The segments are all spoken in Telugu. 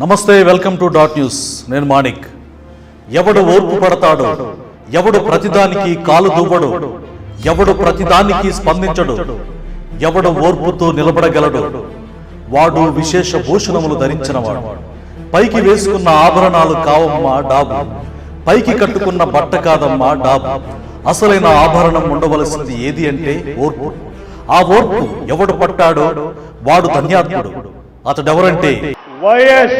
నమస్తే వెల్కమ్ టు డాట్ న్యూస్. నేను మాణిక్. ఎవడు ఓర్పు పడతాడు? ఎవడు ప్రతిదానికి కాలు దువ్వడు? ఎవడు ప్రతిదానికి స్పందించడు? ఎవడు ఓర్పుతో నిలబడగలడు? వాడు విశేష భూషణములు ధరించినవాడు పైకి వేసుకున్న ఆభరణాలు కావమ్మా డాబు. పైకి కట్టుకున్న బట్ట కాదమ్మా డాబు. అసలైన ఆభరణం ఉండవలసింది ఏది అంటే ఓర్పు. ఆ ఓర్పు ఎవడు పట్టాడో వాడు ధన్యాత్ముడు. అతడెవరంటే వైఎస్.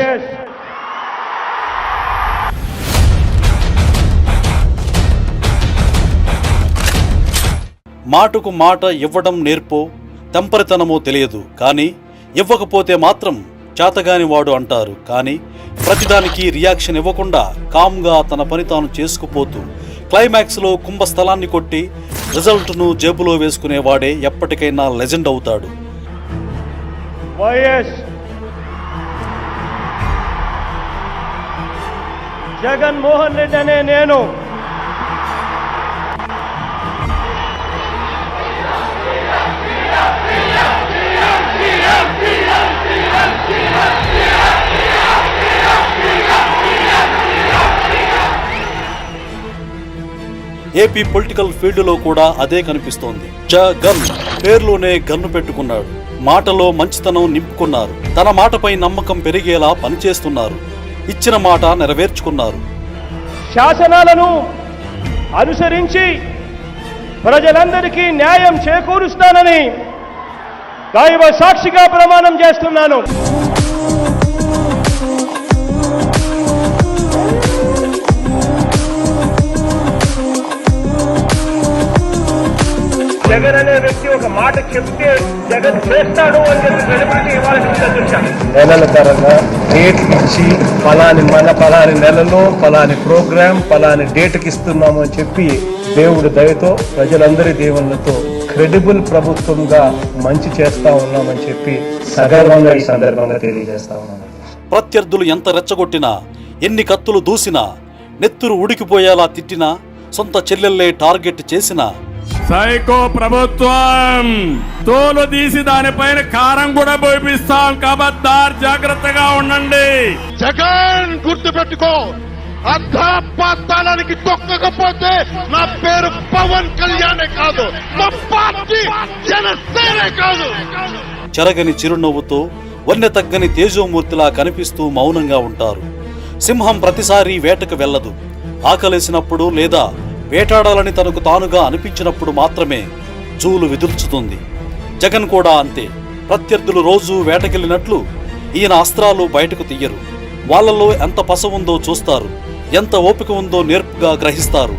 మాటకు మాట ఇవ్వడం నేర్పో తెంపరితనమో తెలియదు కానీ ఇవ్వకపోతే మాత్రం చేతగాని వాడు అంటారు కానీ ప్రతిదానికి రియాక్షన్ ఇవ్వకుండా కామ్గా తన పని తాను చేసుకుపోతూ క్లైమాక్స్లో కుంభస్థలాన్ని కొట్టి రిజల్ట్ను జేబులో వేసుకునేవాడే ఎప్పటికైనా లెజెండ్ అవుతాడు. వైఎస్. జగన్మోహన్ రెడ్డి అనే నేను. ఏపీ పొలిటికల్ ఫీల్డ్లో కూడా అదే కనిపిస్తోంది. జగన్ పేర్లోనే గన్ను పెట్టుకున్నాడు. మాటలో మంచితనం నింపుకున్నారు. తన మాటపై నమ్మకం పెరిగేలా పనిచేస్తున్నారు. ఇచ్చిన మాట నెరవేర్చుకున్నారు. శాసనాలను అనుసరించి ప్రజలందరికీ న్యాయం చేకూరుస్తానని దైవ సాక్షిగా ప్రమాణం చేస్తున్నాను. జగన్ అనే వ్యక్తి ఒక మాట చెప్తే జగన్ చేస్తాడు అని నెలల తరంగా డేట్ ఇచ్చి ఫలాని మన ఫలాని నెలలో ఫలాని ప్రోగ్రామ్ ఫలాని డేట్కి ఇస్తున్నాము అని చెప్పి దేవుడి దయతో ప్రజలందరి దేవుళ్ళతో క్రెడిబుల్ ప్రభుత్వంగా మంచి చేస్తా ఉన్నామని చెప్పి సగర్వంగా ఈ సందర్భంగా తెలియజేస్తా ఉన్నాను ప్రత్యర్థులు ఎంత రెచ్చగొట్టినా ఎన్ని కత్తులు దూసినా నెత్తురు ఉడికిపోయేలా తిట్టినా సొంత చెల్లెల్లే టార్గెట్ చేసినా సైకో ప్రభుత్వం. తోలు తీసి దానిపైన కారం కూడా పోయిస్తాం కబద్దార్ జాగ్రత్తగా ఉండండి. జగన్ గుర్తు పెట్టుకో అర్ధపాతాళానికి తొక్కకపోతే నా పేరు పవన్ కళ్యాణే కాదు. మా పార్టీ జనసేనే కాదు. చెరగని చిరునవ్వుతో వన్నె తగ్గని తేజోమూర్తిలా కనిపిస్తూ మౌనంగా ఉంటారు. సింహం ప్రతిసారి వేటకు వెళ్ళదు. ఆకలేసినప్పుడు లేదా వేటాడాలని తనకు తానుగా అనిపించినప్పుడు మాత్రమే జూలు విదుర్చుతుంది జగన్ కూడా అంతే. ప్రత్యర్థులు రోజూ వేటకెళ్ళినట్లు ఈయన అస్త్రాలు బయటకు తీయరు. వాళ్ళలో ఎంత పస ఉందో చూస్తారు. ఎంత ఓపిక ఉందో నేర్పుగా గ్రహిస్తారు.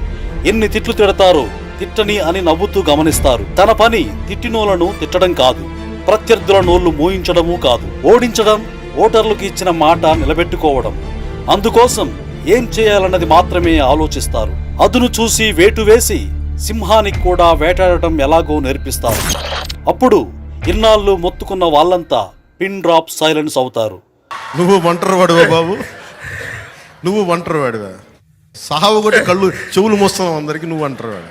ఎన్ని తిట్లు తిడతారో తిట్టని అని నవ్వుతూ గమనిస్తారు. తన పని తిట్టినోలను తిట్టడం కాదు. ప్రత్యర్థుల నోళ్ళు మూయించడమూ కాదు. ఓడించడం ఓటర్లకు ఇచ్చిన మాట నిలబెట్టుకోవడం. అందుకోసం ఏం చేయాలన్నది మాత్రమే ఆలోచిస్తారు. అదును చూసి వేటు వేసి సింహానికి కూడా వేటాడటం ఎలాగో నేర్పిస్తారు. అప్పుడు ఇన్నాళ్ళు మొత్తుకున్న వాళ్ళంతా పిన్ డ్రాప్ సైలెన్స్ అవుతారు. నువ్వు ఒంటరి వాడువా బాబు? నువ్వు ఒంటరి వాడివా సావు కొట్టి కళ్ళు చెవులు మోస్తున్నావు అందరికి నువ్వు ఒంటరి వాడు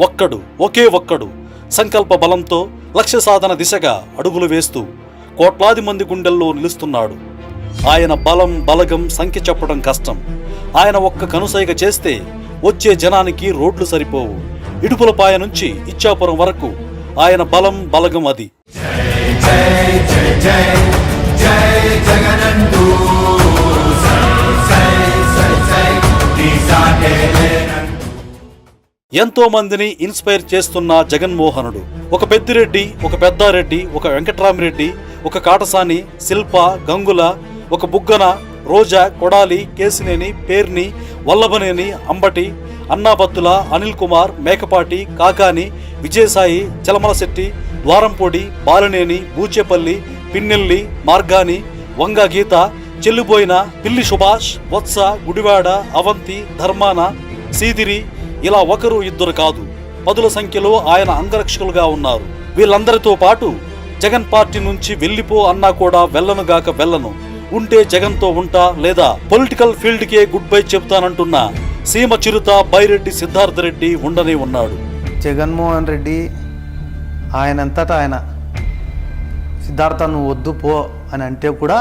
ఒక్కడు ఒకే ఒక్కడు సంకల్ప బలంతో లక్ష్య సాధన దిశగా అడుగులు వేస్తూ కోట్లాది మంది గుండెల్లో నిలుస్తున్నాడు. ఆయన బలం బలగం సంఖ్య చెప్పడం కష్టం. ఆయన ఒక్క కనుసైగ చేస్తే వచ్చే జనానికి రోడ్లు సరిపోవు. ఇడుపులపాయ నుంచి ఇచ్చాపురం వరకు ఆయన బలం బలగం అది. ఎంతో మందిని ఇన్స్పైర్ చేస్తున్న జగన్మోహనుడు. ఒక పెద్దిరెడ్డి ఒక పెద్దారెడ్డి ఒక వెంకట్రామిరెడ్డి ఒక కాటసాని శిల్ప గంగుల ఒక బుగ్గన రోజా కొడాలి కేసినేని పేర్ని వల్లభనేని అంబటి అన్నాబత్తుల అనిల్ కుమార్ మేకపాటి కాకాని విజయసాయి చలమలశెట్టి ద్వారంపొడి బాలనేని బూచేపల్లి పిన్నెల్లి మార్గాని వంగ గీత చెల్లిపోయిన పిల్లి సుభాష్ వత్స గుడివాడ అవంతి ధర్మాన సీదిరి ఇలా ఒకరు ఇద్దరు కాదు. పదుల సంఖ్యలో ఆయన అంగరక్షకులుగా ఉన్నారు. వీళ్ళందరితో పాటు జగన్ పార్టీ నుంచి వెళ్ళిపో అన్నా కూడా వెళ్ళనుగాక వెళ్ళను. ఉంటే జగన్తో ఉంటా లేదా పొలిటికల్ ఫీల్డ్కే గుడ్ బై చెప్తానంటున్న సీమ చిరుత బైరెడ్డి సిద్ధార్థ రెడ్డి ఉండనే ఉన్నాడు. జగన్మోహన్ రెడ్డి ఆయనంతటా ఆయన. సిద్ధార్థ నువ్వు వద్దు పో అని అంటే కూడా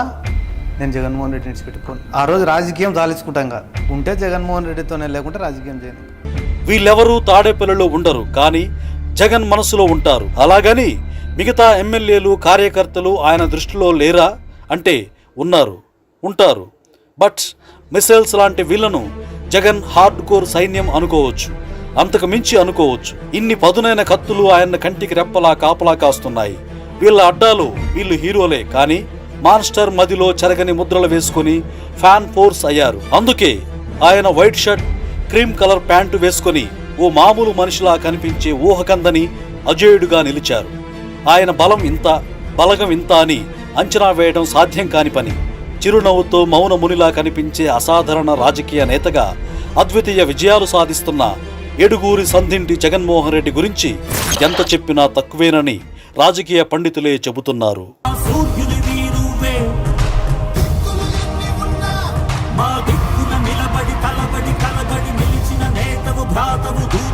నేను జగన్మోహన్ రెడ్డిని విడిచిపెట్టుకోను. ఆ రోజు రాజకీయం సాలించుకుంటాం ఉంటే జగన్మోహన్ రెడ్డితోనే లేకుంటే రాజకీయం చేయను. వీళ్ళెవరూ తాడేపల్లిలో ఉండరు కానీ జగన్ మనసులో ఉంటారు. అలాగని మిగతా ఎమ్మెల్యేలు కార్యకర్తలు ఆయన దృష్టిలో లేరా అంటే ఉన్నారు ఉంటారు. బట్ మిసైల్స్ లాంటి వీళ్ళను జగన్ హార్డ్ కోర్ సైన్యం అనుకోవచ్చు. అంతకు మించి అనుకోవచ్చు. ఇన్ని పదునైన కత్తులు ఆయన కంటికి రెప్పలా కాపలా కాస్తున్నాయి. వీళ్ళ అడ్డాలు వీళ్ళు హీరోలే కానీ మాన్స్టర్ మదిలో చెరగని ముద్రలు వేసుకొని ఫ్యాన్ ఫోర్స్ అయ్యారు. అందుకే ఆయన white shirt cream colour pant వేసుకొని ఓ మామూలు మనిషిలా కనిపించే ఊహకందని అజేయుడుగా నిలిచారు. ఆయన బలం ఇంత బలగం ఇంత అని అంచనా వేయడం సాధ్యం కాని పని. చిరునవ్వుతో మౌన మునిలా కనిపించే అసాధారణ రాజకీయ నేతగా అద్వితీయ విజయాలు సాధిస్తున్న ఏడుగూరి సంధింటి జగన్మోహన్ రెడ్డి గురించి ఎంత చెప్పినా తక్కువేనని రాజకీయ పండితులే చెబుతున్నారు. Nada mudou.